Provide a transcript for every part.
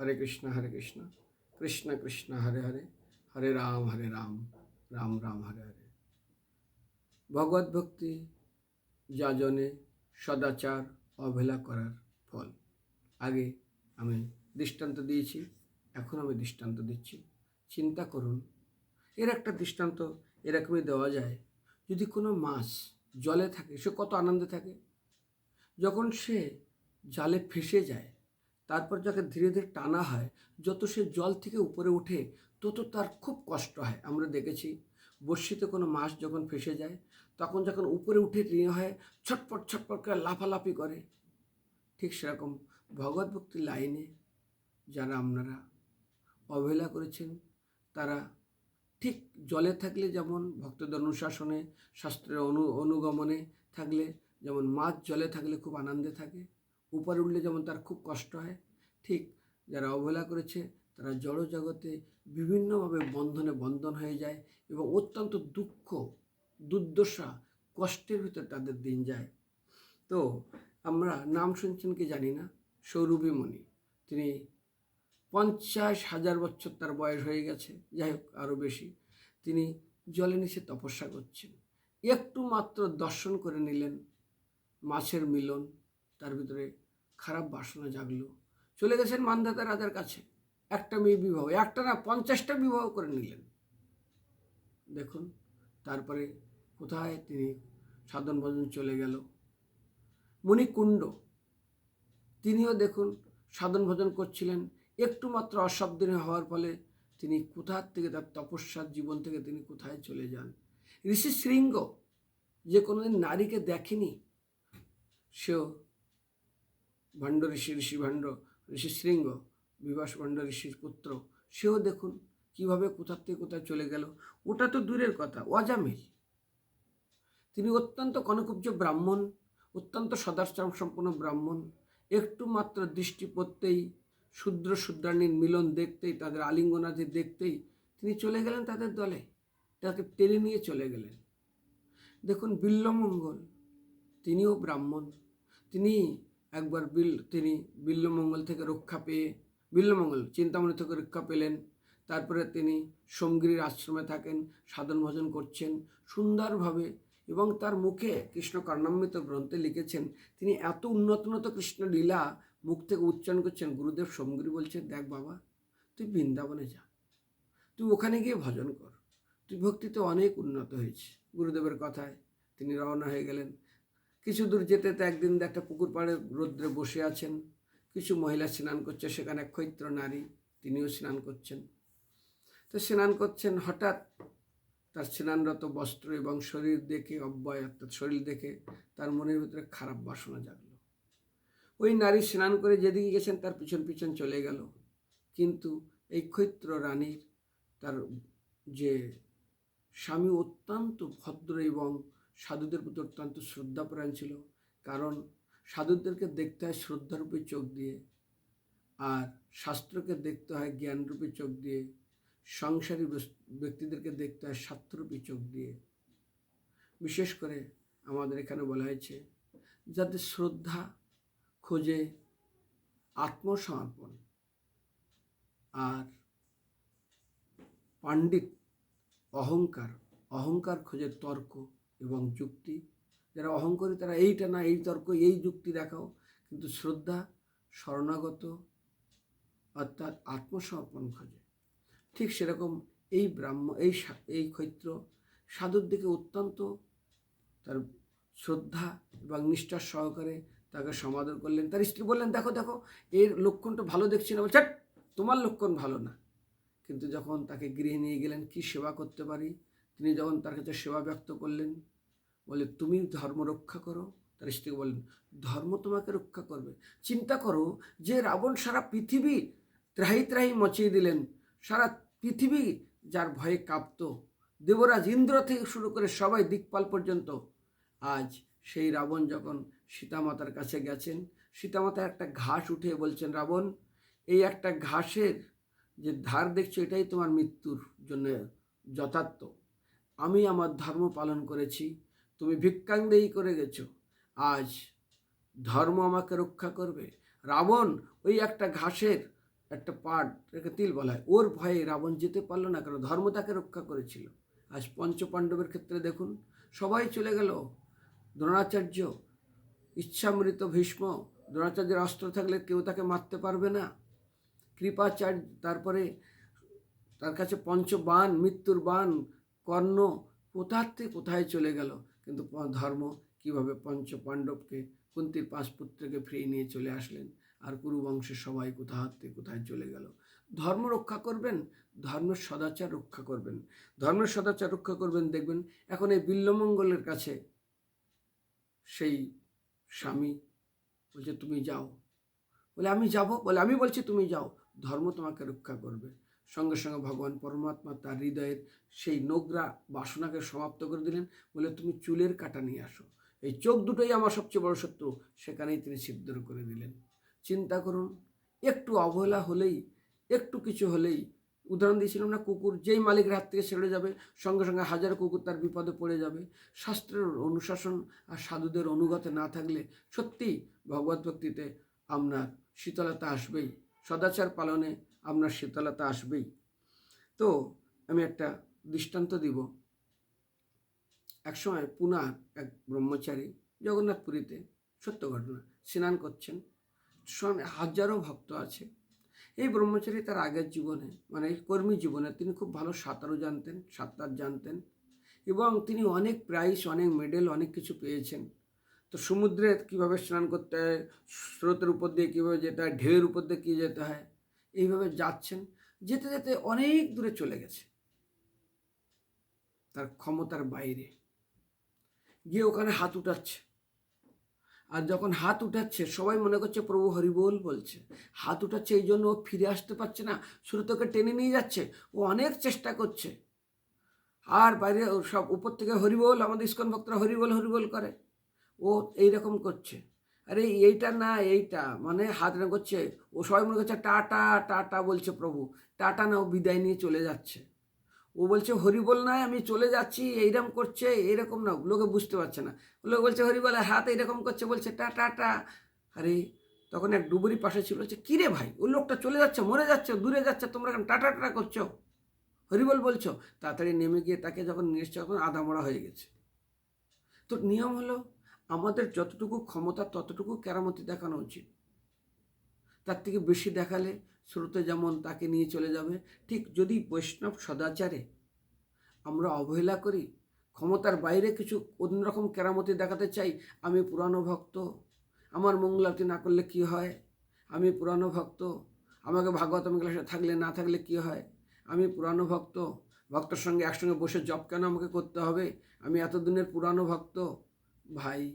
হরে কৃষ্ণ হরে কৃষ্ণ। কৃষ্ণ কৃষ্ণ, হরে হরে। হরে রাম হরে রাম। রাম রাম, হরে হরে। ভগবত ভক্তি যাজনে সদাচার অবহেলা করার ফল। আগে আমি দৃষ্টান্ত দিয়েছি, এখন আমি দৃষ্টান্ত দিচ্ছি। চিন্তা করুন, এর একটা দৃষ্টান্ত এরকমই দেওয়া যায়। যদি কোনো মাছ জলে থাকে, সে কত আনন্দে থাকে। যখন সে জালে ফেসে যায় তারপর যাকে ধীরে ধীরে টানা হয়, যত সে জল থেকে উপরে ওঠে, তত তার খুব কষ্ট হয়। আমরা দেখেছি, বর্ষিতে কোনো মাছ যখন ফেসে যায়, তখন যখন উপরে উঠে নিয়ে হয়, ছটপট ছটপট করে লাফালাফি করে। ঠিক সেরকম ভগবত ভক্তির লাইনে যারা আপনারা অবহেলা করেছেন, তারা ঠিক জলে থাকলে যেমন ভক্তদের অনুশাসনে, শাস্ত্রের অনু, অনুগমনে থাকলে, যেমন মাছ জলে থাকলে খুব আনন্দে থাকে উপরে উঠলে যেমন তার খুব কষ্ট হয়, ঠিক যারা অবহেলা করেছে তারা জড় জগতে বিভিন্নভাবে বন্ধনে বন্ধন হয়ে যায় এবং অত্যন্ত দুঃখ, দুর্দশা, কষ্টের ভিতর তাদের দিন যায়। তো আমরা নাম শুনছেন কি জানি না? সৌরভী মণি। তিনি পঞ্চাশ হাজার বছর তার বয়স হয়ে গেছে, যাই হোক আরও বেশি। তিনি জলে নিচে তপস্যা করছেন। একটু মাত্র দর্শন করে নিলেন মাছের মিলন, তার ভিতরে খারাপ বাসনা জাগলো। চলে গেছেন মান্ধাতা রাজার কাছে। একটা মেয়ে বিবাহ, একটা না পঞ্চাশটা বিবাহ করে নিলেন। দেখুন, তারপরে কোথায় তিনি সাধন ভজন চলে গেল? মণিকুণ্ড তিনিও দেখুন সাধন ভজন করছিলেন। একটু মাত্র অসাবধানী হওয়ার ফলে তিনি কোথার থেকে তার তপস্যার জীবন থেকে তিনি কোথায় চলে যান? ঋষি শৃঙ্গ যে কোনোদিন নারীকে দেখেনি, সেও ভণ্ড ঋষি ঋষি ভণ্ড, ঋষি শৃঙ্গ, বিভাস ভণ্ড ঋষির পুত্র, সেও দেখুন কীভাবে কোথার থেকে কোথায় চলে গেল। ওটা তো দূরের কথা অজামিল। তিনি অত্যন্ত কনকুব্জ ব্রাহ্মণ, অত্যন্ত সদাচার সম্পন্ন ব্রাহ্মণ। একটু মাত্র দৃষ্টি পড়তেই শূদ্র শূদ্রাণীর মিলন দেখতেই, তাদের আলিঙ্গনাদি দেখতেই তিনি চলে গেলেন তাদের দলে। তাকে টেনে নিয়ে চলে গেলেন। দেখুন বিল্লমঙ্গল, তিনিও ব্রাহ্মণ। তিনি একবার বিল তিনি বিল্লমঙ্গল থেকে রক্ষা পেয়ে, বিল্লমঙ্গল, চিন্তামণি থেকে রক্ষা পেলেন। তারপরে তিনি সোমগিরির আশ্রমে থাকেন, সাধন ভজন করছেন, সুন্দরভাবে এবং তার মুখে কৃষ্ণ কর্ণামৃত গ্রন্থে লিখেছেন, তিনি এত উন্নত উন্নত কৃষ্ণ লীলা মুখ থেকে উচ্চারণ করছেন, গুরুদেব সোমগিরি বলছেন, দেখ বাবা, তুই বৃন্দাবনে যা, তুই ওখানে গিয়ে ভজন কর, তুই ভক্তিতে অনেক উন্নত হয়েছে গুরুদেবের কথায় তিনি রওনা হয়ে গেলেন। কিছু দূর যেতে তো একদিন একটা পুকুর পাড়ে রৌদ্রে বসে আছেন। কিছু মহিলা স্নান করছে, সেখানে এক ক্ষৈত্র নারী, তিনিও স্নান করছেন। তো স্নান করছেন, হঠাৎ তার স্নানরত বস্ত্র এবং শরীর দেখে অব্যয়, অর্থাৎ শরীর দেখে তার মনের ভিতরে খারাপ বাসনা জাগলো। ওই নারী স্নান করে যেদিকে গেছেন, তার পিছন পিছন চলে গেল। কিন্তু এই ক্ষৈত্র রানীর তার যে স্বামী অত্যন্ত ভদ্র এবং সাধুদের প্রতি অত্যন্ত শ্রদ্ধাপরায়ণ ছিল। কারণ সাধুদেরকে দেখতে হয় শ্রদ্ধারূপে চোখ দিয়ে আর শাস্ত্রকে দেখতে হয় জ্ঞানরূপে চোখ দিয়ে। সংসারী ব্যক্তিদেরকে দেখতে হয় স্বার্থরূপী চোখ দিয়ে। বিশেষ করে আমাদের এখানে বলা হয়েছে যাদের শ্রদ্ধা খোঁজে আত্মসমর্পণ আর পাণ্ডিত অহংকার অহংকার খোঁজে তর্ক এবং যুক্তি। যারা অহংকারী, তারা এইটা না, এই তর্ক, এই যুক্তি দেখাও। কিন্তু শ্রদ্ধা, শরণাগত, অর্থাৎ আত্মসমর্পণ খোঁজে। ঠিক সেরকম এই ব্রাহ্ম, এই এই ক্ষৈত্র সাধুর দিকে অত্যন্ত তার শ্রদ্ধা এবং নিষ্ঠার সহকারে তাকে সমাদর করলেন। তার স্ত্রী বললেন, দেখো দেখো, এর লক্ষণটা ভালো দেখছি না। বলছে তোমার লক্ষণ ভালো না। কিন্তু যখন তাকে গৃহে নিয়ে গেলেন, কি সেবা করতে পারি? তিনি যখন তার কাছে সেবা ব্যক্ত করলেন বলে, তুমি ধর্ম রক্ষা করো? তার স্ত্রীকে বললেন, ধর্ম তোমাকে রক্ষা করবে। চিন্তা করো যে রাবণ সারা পৃথিবী ত্রাহি ত্রাহি মচিয়ে দিলেন। সারা পৃথিবী যার ভয়ে কাঁপত। দেবরাজ ইন্দ্র থেকে শুরু করে সবাই দিকপাল পর্যন্ত। আজ সেই রাবণ যখন সীতামাতার কাছে গেছেন, সীতামাতা একটা ঘাস উঠে বলছেন, রাবণ, এই একটা ঘাসের যে ধার দেখছ, এটাই তোমার মৃত্যুর জন্য যথার্থ। আমি আমার ধর্ম পালন করেছি। তুমি ভিক্ষাঙ্গেই করে গেছো। আজ ধর্ম আমাকে রক্ষা করবে। রাবণ ওই একটা ঘাসের একটা পাট একে তিল বলা হয়, ওর ভয়ে রাবণ যেতে পারল না কারণ ধর্ম তাকে রক্ষা করেছিল। আজ পঞ্চপাণ্ডবের ক্ষেত্রে দেখুন, সবাই চলে গেল। দ্রোণাচার্য, ইচ্ছামৃত ভীষ্ম, দ্রোণাচার্যের অস্ত্র থাকলে কেউ তাকে মারতে পারবে না। কৃপাচার্য, তারপরে তার কাছে পঞ্চবান, মৃত্যুর বান, কর্ণ কোথার থেকে কোথায় চলে গেল? কিন্তু ধর্ম কীভাবে পঞ্চ পাণ্ডবকে কুন্তির পাঁচ পুত্রকে ফিরিয়ে নিয়ে চলে আসলেন? আর কুরু বংশের সবাই কোথার থেকে কোথায় চলে গেল? ধর্ম রক্ষা করবেন ধর্মের সদাচার রক্ষা করবেন। ধর্মের সদাচার রক্ষা করবেন, দেখবেন এখন এই বিল্লমঙ্গলের কাছে সেই স্বামী বলছে, তুমি যাও। বলে, আমি যাব? বলে, আমি বলছি তুমি যাও। ধর্ম তোমাকে রক্ষা করবে। সঙ্গে সঙ্গে ভগবান পরমাত্মা তার হৃদয়ের সেই নোংরা বাসনাকে সমাপ্ত করে দিলেন। বলে, তুমি চুলের কাটা নিয়ে আসো। এই চোখ দুটোই আমার সবচেয়ে বড় শত্রু। সেখানেই তিনি ছিদ্র করে দিলেন। চিন্তা করুন, একটু অবহেলা হলেই, একটু কিছু হলেই উদাহরণ দিয়েছিলাম না, কুকুর যেই মালিকের হাত থেকে ছেড়ে যাবে, সঙ্গে সঙ্গে হাজার কুকুর তার বিপদে পড়ে যাবে। শাস্ত্রের অনুশাসন আর সাধুদের অনুগতে না থাকলে সত্যি ভগবত ভক্তিতে আপনার শীতলতা আসবেই। সদাচার পালনে আপনার শীতলতা আসবেই। তো আমি একটা দৃষ্টান্ত দিব। একসময় পুনার এক ব্রহ্মচারী জগন্নাথপুরীতে, সত্য ঘটনা, স্নান করছেন। সঙ্গে হাজারো ভক্ত আছে। এই ব্রহ্মচারী তার আগের জীবনে মানে কর্মী জীবনে তিনি খুব ভালো সাঁতারও জানতেন, সাঁতার জানতেন এবং তিনি অনেক প্রাইজ অনেক মেডেল অনেক কিছু পেয়েছেন। তো সমুদ্রে কীভাবে স্নান করতে হয়, স্রোতের উপর দিয়ে কীভাবে যেতে হয়, ঢেউয়ের উপর দিয়ে কী যেতে হয় এইভাবে যাচ্ছেন, যেতে যেতে অনেক দূরে চলে গেছে। তার ক্ষমতার বাইরে। গিয়ে ওখানে হাত উঠাচ্ছে। আর যখন হাত উঠাচ্ছে, সবাই মনে করছে প্রভু হরিবোল বলছে। হাত উঠাচ্ছে এই জন্য ও ফিরে আসতে পারছে না। শ্রোতকে টেনে নিয়ে যাচ্ছে। ও অনেক চেষ্টা করছে। আর বাইরে সব উপর থেকে হরিবোল, আমাদের ইস্কন ভক্তরা হরিবোল হরিবোল করে। ও এইরকম করছে। আরে এইটা না, এইটা। মানে হাত এরকম করছে ও সবাই মনে করছে, টাটা টাটা বলছে প্রভু। টাটা না, ও বিদায় নিয়ে চলে যাচ্ছে। ও বলছে, হরিবল নয়, আমি চলে যাচ্ছি এইরকম করছে এইরকম না। লোকে বুঝতে পারছে না। লোক বলছে, হরিবল হাত এইরকম করছে, বলছে, টা টা টা। আরে, তখন এক ডুবুরি পাশে ছিল, বলছে কিরে ভাই ও লোকটা চলে যাচ্ছে, মরে যাচ্ছে, দূরে যাচ্ছে, তোমরা এখন টাটা টাটা করছ? হরিবল বলছো, তাড়াতাড়ি নেমে গিয়ে তাকে যখন নিয়ে এসছে, তখন আধা মরা হয়ে গেছে। তো নিয়ম হলো আমাদের যতটুকু ক্ষমতা, ততটুকু কেরামতি দেখানো উচিত। তার থেকে বেশি দেখালে স্রোতে যেমন তাকে নিয়ে চলে যাবে, ঠিক যদি বৈষ্ণব সদাচারে আমরা অবহেলা করি, ক্ষমতার বাইরে কিছু অন্যরকম কেরামতি দেখাতে চাই, আমি পুরানো ভক্ত, আমার মঙ্গলারতি না করলে কি হয়? আমি পুরানো ভক্ত, আমাকে ভাগবতম ক্লাসে থাকলে না থাকলে কি হয়? আমি পুরানো ভক্ত, ভক্তর সঙ্গে একসঙ্গে বসে জব কেন আমাকে করতে হবে? আমি এতদিনের পুরানো ভক্ত ভাই,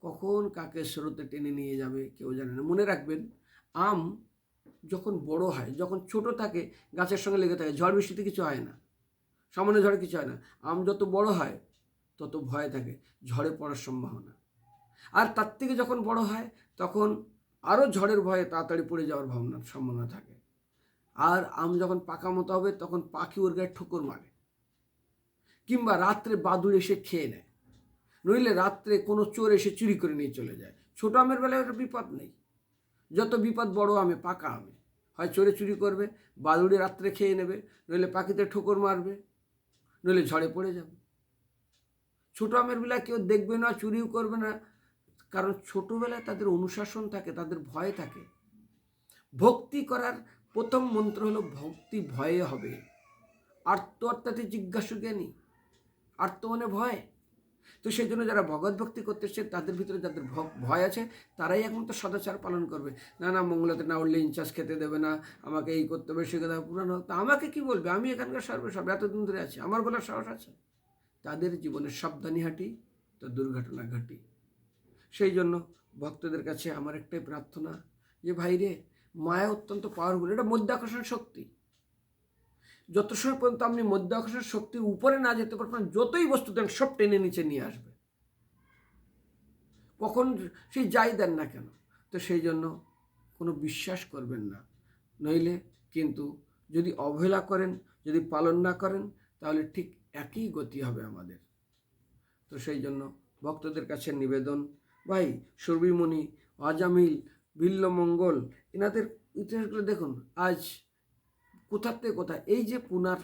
কখন কাকে স্রোতে টেনে নিয়ে যাবে কেউ জানে না। মনে রাখবেন, আম যখন বড় হয়, যখন ছোট থাকে, গাছের সঙ্গে লেগে থাকে, ঝড় বৃষ্টিতে কিছু হয় না। সামান্য ঝড়ে কিছু হয় না। আম যত বড় হয়, তত ভয় থাকে, ঝড়ে পড়ার সম্ভাবনা। আর তার থেকে যখন বড় হয়, তখন আরও ঝড়ের ভয়ে তাড়াতাড়ি পড়ে যাওয়ার ভাবনা, সম্ভাবনা থাকে। আর আম যখন পাকা মতো হবে, তখন পাখি ওর গায়ে ঠোকর মারে। কিংবা রাত্রে বাদুড় এসে খেয়ে নেয়। নইলে রাত্রে কোনো চোর এসে চুরি করে নিয়ে চলে যায়। ছোট আমের বেলায় ওটা বিপদ নেই। যত বিপদ বড় আমে, পাকা আমে। হয় চোরে চুরি করবে, বাদুড়ে রাত্রে খেয়ে নেবে, নইলে পাখিতে ঠোকর মারবে, নইলে ঝড়ে পড়ে যাবে। ছোট আমের বেলায় কেউ দেখবে না, চুরিও করবে না। কারণ ছোটোবেলায় তাদের অনুশাসন থাকে, তাদের ভয় থাকে। ভক্তি করার প্রথম মন্ত্র হলো, ভক্তি ভয়ে হবে। আর্ত অর্থাৎ জিজ্ঞাসু জ্ঞানী। আর্ত মানে ভয়। তো সেই জন্য যারা ভগৎ ভক্তি করতে এসছে, তাদের ভিতরে যাদের ভয় আছে, তারাই একমাত্র সদাচার পালন করবে। না না, মঙ্গলাতে না উঠলে ইনচার্জ খেতে দেবে না, আমাকে এই করতে হবে সে কথা পুরানো। তো আমাকে কি বলবে? আমি এখানকার সর্বসব এতদিন ধরে আছি। আমার বলার সাহস আছে? তাদের জীবনে সাবধানী হাঁটি, তো দুর্ঘটনা ঘটি। সেই জন্য ভক্তদের কাছে আমার একটাই প্রার্থনা যে, ভাই রে, মায়া অত্যন্ত পাওয়ারফুল এটা মধ্যাকর্ষণ শক্তি। যত সময় পর্যন্ত আপনি মধ্যাকর্ষণ শক্তির উপরে না যেতে পারবেন, যতই বস্তু দেন সব টেনে নিচে নিয়ে আসবে। কখন সেই যাই দেন না কেন, তো সেই জন্য কোনো বিশ্বাস করবেন না। নইলে কিন্তু যদি অবহেলা করেন, যদি পালন না করেন, তাহলে ঠিক একই গতি হবে আমাদের। তো সেই জন্য ভক্তদের কাছে নিবেদন, ভাই সুরবিমণি অজামিল, বিল্লমঙ্গল, এনাদের ইতিহাসগুলো দেখুন, আজ কোথার থেকে কোথায়? এই যে পুনার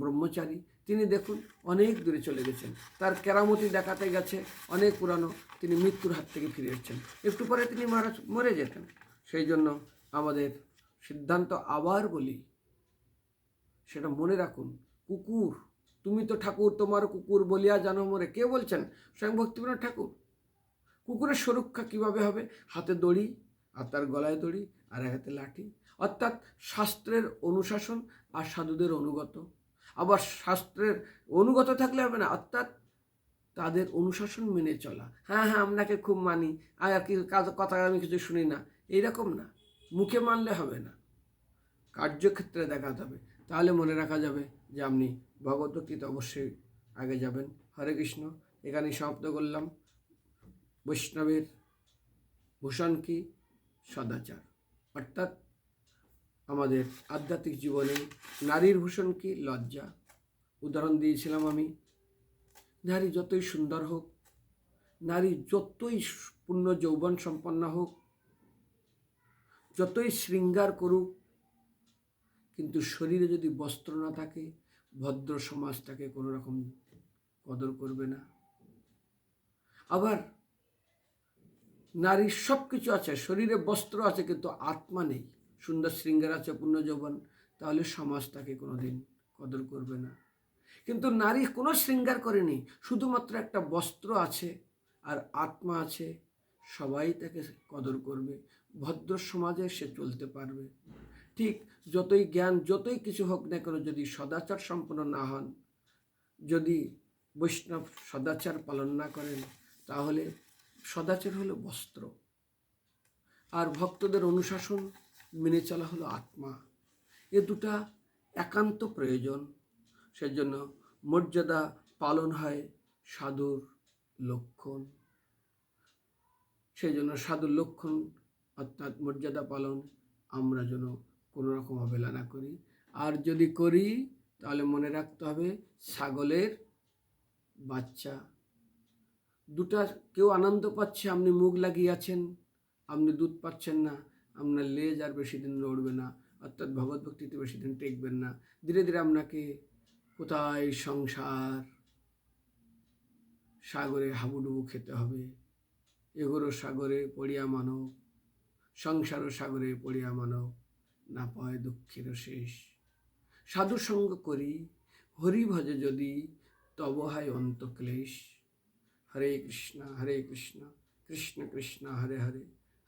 ব্রহ্মচারী, তিনি দেখুন অনেক দূরে চলে গেছেন। তার কেরামতি দেখাতে গেছে, অনেক পুরানো তিনি মৃত্যুর হাত থেকে ফিরে এসেছেন। একটু পরে তিনি মারা মরে যেতেন। সেই জন্য আমাদের সিদ্ধান্ত আবার বলি, সেটা মনে রাখুন, কুকুর, তুমি তো ঠাকুর তোমার কুকুর বলিয়া জানো মরে। কে বলছেন? স্বয়ং ভক্তিবিনোদ ঠাকুর। কুকুরের সুরক্ষা কীভাবে হবে? হাতে দড়ি, আর তার গলায় দড়ি, আর হাতে লাঠি। অর্থাৎ শাস্ত্রের অনুশাসন আর সাধুদের অনুগত। আবার শাস্ত্রের অনুগত থাকলে হবে না, অর্থাৎ তাদের অনুশাসন মেনে চলা। হ্যাঁ হ্যাঁ আপনাকে খুব মানি। আর কি কথা আমি কিছু শুনি না। এইরকম না। মুখে মানলে হবে না। কার্যক্ষেত্রে দেখাতে হবে তাহলে মনে রাখা যাবে যে আপনি ভগবদ্গীতা অবশ্যই আগে যাবেন। হরে কৃষ্ণ। এখানেই সমাপ্ত করলাম। বৈষ্ণবের ভূষণ কি? সদাচার। অর্থাৎ আমাদের আধ্যাত্মিক জীবনে নারীর ভূষণ কি লজ্জা? উদাহরণ দিয়েছিলাম আমি। নারী যতই সুন্দর হোক, নারী যতই পূর্ণ যৌবন সম্পন্ন হোক, যতই শৃঙ্গার করুক, কিন্তু শরীরে যদি বস্ত্র না থাকে, ভদ্র সমাজ তাকে কোনো রকম কদর করবে না। আবার নারীর সব কিছু আছে, শরীরে বস্ত্র আছে, কিন্তু আত্মা নেই। সুন্দর শৃঙ্গার আছে পূর্ণ যৌবন তাহলে সমাজ তাকে কোনোদিন কদর করবে না। কিন্তু নারী কোনো শৃঙ্গার করেনি, শুধুমাত্র একটা বস্ত্র আছে আর আত্মা আছে, সবাই তাকে কদর করবে, ভদ্র সমাজে সে চলতে পারবে। ঠিক যতই জ্ঞান, যতই কিছু হোক না কেন, যদি সদাচার সম্পন্ন না হন, যদি বৈষ্ণব সদাচার পালন না করেন, তাহলে সদাচার হলো বস্ত্র। আর ভক্তদের অনুশাসন মেনে চলা হলো আত্মা। এ দুটা একান্ত প্রয়োজন। সেজন্য মর্যাদা পালন হয় সাধুর লক্ষণ। সেই জন্য সাধুর লক্ষণ অর্থাৎ মর্যাদা পালন আমরা যেন কোনো রকম অবহেলা না করি। আর যদি করি, তাহলে মনে রাখতে হবে ছাগলের বাচ্চা। দুটা কেউ আনন্দ পাচ্ছে, আপনি মুখ লাগিয়ে আছেন, আপনি দুধ পাচ্ছেন না। আপনার লেজ আর বেশি দিন লড়বে না, অর্থাৎ ভগবত ভক্তিতে বেশি দিন টেকবেন না। ধীরে ধীরে আপনাকে কোথায় সংসার, সাগরে হাবুডুবু খেতে হবে, এগোরো সাগরে পড়িয়া মানব সংসার সাগরে পড়িয়া মানব, না পায় দুঃখের শেষ। সাধু সঙ্গ করি হরি ভজে যদি, তব হয় অন্ত ক্লেশ হরে কৃষ্ণ হরে কৃষ্ণ কৃষ্ণ কৃষ্ণ, হরে হরে।